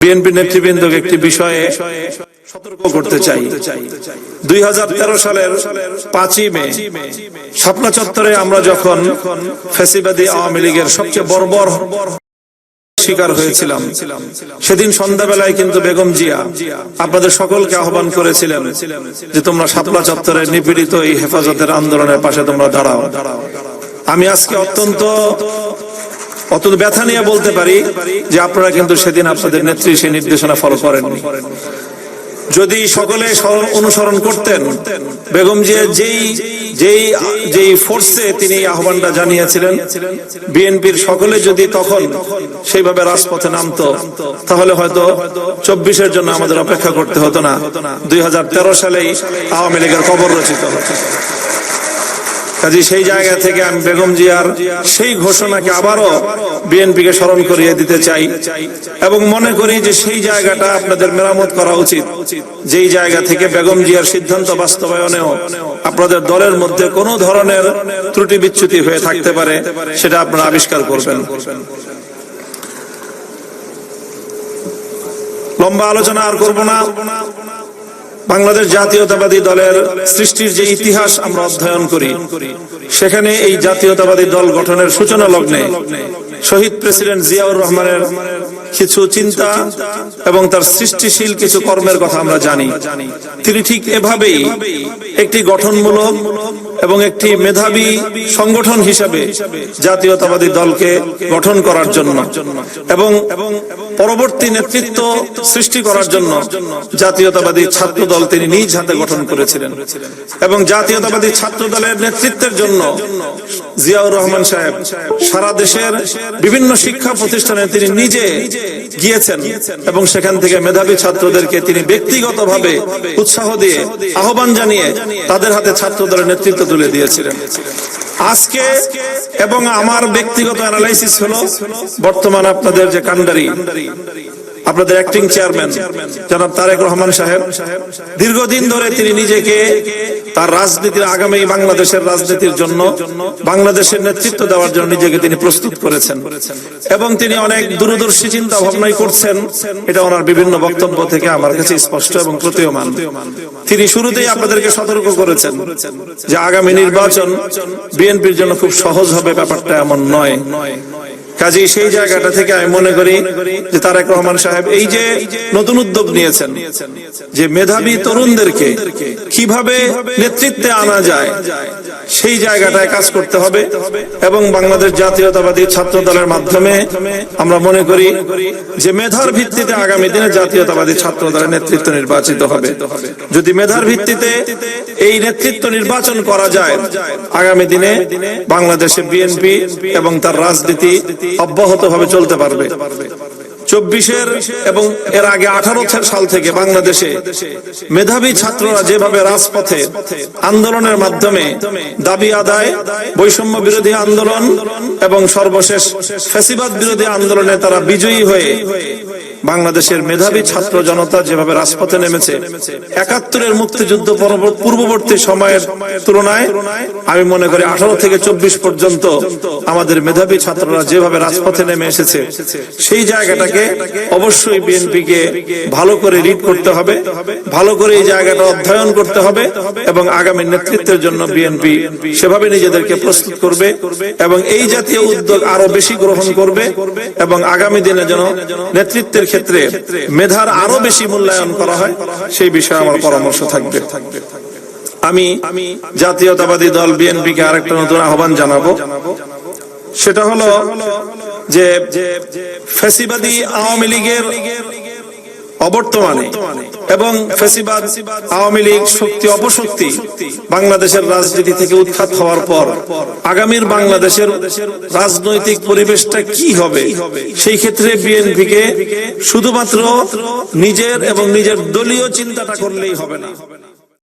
BNP নেতৃবৃন্দকে একটি বিষয়ে সতর্ক করতে চাই। দুই সালের পাঁচই মে শাপলা চত্বরে আমরা যখন ফেসিবাদী আওয়ামী লীগের সবচেয়ে বর্বর শিকার হয়েছিলাম, সেদিন সন্ধ্যাবেলায় কিন্তু বেগম জিয়া আপনাদের সকলকে আহ্বান করেছিলেন যে তোমরা শাপলা চত্বরের নিপীড়িত এই হেফাজতের আন্দোলনের পাশে তোমরা দাঁড়াও। আমি আজকে অত্যন্ত অত্যন্ত ব্যথা নিয়ে বলতে পারি যে আপনারা কিন্তু সেদিন আপনাদের নেত্রী সেই নির্দেশনা ফলো করেননি। যদি সকলে অনুসরণ করতেন, বেগম জিয়া যেই যেই যেই ফোর্সে তিনি আহ্বানটা জানিয়েছিলেন, বিএনপির সকলে যদি তখন সেইভাবে রাজপথে নামতো, তাহলে হয়তো চব্বিশের জন্য আমাদের অপেক্ষা করতে হতো না। দুই হাজার তেরো সালেই আওয়ামী লীগের কবর রচিত হতো। কাজে সেই জায়গা থেকে আমি বেগম জিয়ার সেই ঘোষণাকে আবারও বিএনপিকে স্মরণ করিয়ে দিতে চাই এবং মনে করি যে সেই জায়গাটা আপনাদের মেরামত করা উচিত। যেই জায়গা থেকে বেগম জিয়ার সিদ্ধান্ত বাস্তবায়নেও আপনাদের দলের মধ্যে কোনো ধরনের ত্রুটি বিচ্যুতি হয়ে থাকতে পারে, সেটা আপনারা আবিষ্কার করবেন। লম্বা আলোচনা আর করব না। বাংলাদেশ জাতীয়তাবাদী দলের সৃষ্টির যে ইতিহাস আমরা অধ্যয়ন করি, সেখানে এই জাতীয়তাবাদী দল গঠনের সূচনা লগ্নে শহীদ প্রেসিডেন্ট জিয়াউর রহমানের কিছু চিন্তা এবং তার সৃষ্টিশীল কিছু কর্মের কথা আমরা জানি। তিনি ঠিক এভাবেই একটি গঠনমূলক এবং একটি মেধাবী সংগঠন হিসাবে জাতীয়তাবাদী দলকে গঠন করার জন্য এবং পরবর্তী নেতৃত্ব সৃষ্টি করার জন্য জাতীয়তাবাদী ছাত্র দল তিনি নিজ হাতে গঠন করেছিলেন। এবং জাতীয়তাবাদী ছাত্র দলের নেতৃত্বের জন্য জিয়াউর রহমান সাহেব সারা দেশের বিভিন্ন শিক্ষা প্রতিষ্ঠানে তিনি নিজে গিয়েছেন এবং সেখান থেকে মেধাবী ছাত্রদেরকে তিনি ব্যক্তিগতভাবে উৎসাহ দিয়ে আহ্বান জানিয়ে তাদের হাতে ছাত্র দলের নেতৃত্ব তুলে দিয়েছিলেন। আজকে এবং আমার ব্যক্তিগত অ্যানালাইসিস হলো, বর্তমান আপনাদের যে কান্ডারি আপনাদের অ্যাক্টিং চেয়ারম্যান জনাব তারেক রহমান সাহেব। দীর্ঘদিন ধরে তিনি নিজেকে তার রাজনীতির আগামী বাংলাদেশের রাজনীতির জন্য, বাংলাদেশের নেতৃত্ব দেওয়ার জন্য নিজেকে তিনি প্রস্তুত করেছেন। এবং তিনি অনেক দূরদর্শী চিন্তা ভাবনাই করছেন। এটা ওনার বিভিন্ন বক্তব্য থেকে আমার কাছে স্পষ্ট এবং প্রতীয়মান। তিনি শুরুতেই আপনাদেরকে সতর্ক করেছেন যে আগামী নির্বাচন বিএনপির জন্য খুব সহজ হবে, ব্যাপারটা এমন নয়। কাজে সেই জায়গাটা থেকে আমি মনে করি যে তারেক রহমান সাহেব এই যে নতুন উদ্যোগ নিয়েছেন যে মেধাবী তরুণদেরকে কীভাবে নেতৃত্বে আনা যায় সেই জায়গাটায় কাজ করতে হবে এবং বাংলাদেশ জাতীয়তাবাদী ছাত্র দলের মাধ্যমে আমরা মনে করি যে মেধার ভিত্তিতে আগামী দিনে জাতীয়তাবাদী ছাত্র দলের নেতৃত্ব নির্বাচিত হবে। যদি মেধার ভিত্তিতে এই নেতৃত্ব নির্বাচন করা যায় আগামী দিনে বাংলাদেশে বিএনপি এবং তার রাজনীতি অব্যাহত ভাবে চলতে পারবে। চব্বিশের এবং এর আগে আঠারো সাল থেকে বাংলাদেশে মেধাবী ছাত্ররা যেভাবে রাজপথে আন্দোলনের মাধ্যমে দাবি আদায়, বৈষম্য বিরোধী আন্দোলন এবং সর্বশেষ ফেসিবাদ বিরোধী আন্দোলনে তারা বিজয়ী হয়ে বাংলাদেশের মেধাবী ছাত্র জনতা যেভাবে রাজপথে নেমেছে, একাত্তরের মুক্তিযুদ্ধ পূর্ববর্তী সময়ের তুলনায়, আমি মনে করি আঠারো থেকে চব্বিশ পর্যন্ত আমাদের মেধাবী ছাত্ররা যেভাবে রাজপথে নেমে এসেছে, সেই জায়গাটাকে অবশ্যই বিএনপি কে ভালো করে রিড করতে হবে, ভালো করে এই জায়গাটা অধ্যয়ন করতে হবে এবং আগামী নেতৃত্বের জন্য বিএনপি সেভাবে নিজেদেরকে প্রস্তুত করবে এবং এই জাতীয় উদ্যোগ আরও বেশি গ্রহণ করবে এবং আগামী দিনে যেন নেতৃত্বের ক্ষেত্রে মেধার আরও বেশি মূল্যায়ন করা হয়, সেই বিষয়ে আমার পরামর্শ থাকবে। আমি জাতীয়তাবাদী দল বিএনপি কে আরেকটা নতুন আহ্বান জানাব। সেটা হলো যে ফেসিবাদী আওয়ামী লীগের অবর্তমানে এবং ফেসিবাদ, আওয়ামী লীগ, শক্তি, অপশক্তি বাংলাদেশের রাজনীতি থেকে উৎখাত হওয়ার পর আগামীর বাংলাদেশের রাজনৈতিক পরিবেশটা কি হবে? সেই ক্ষেত্রে বিএনপিকে শুধুমাত্র নিজের এবং নিজের দলীয় চিন্তাটা করলেই হবে না।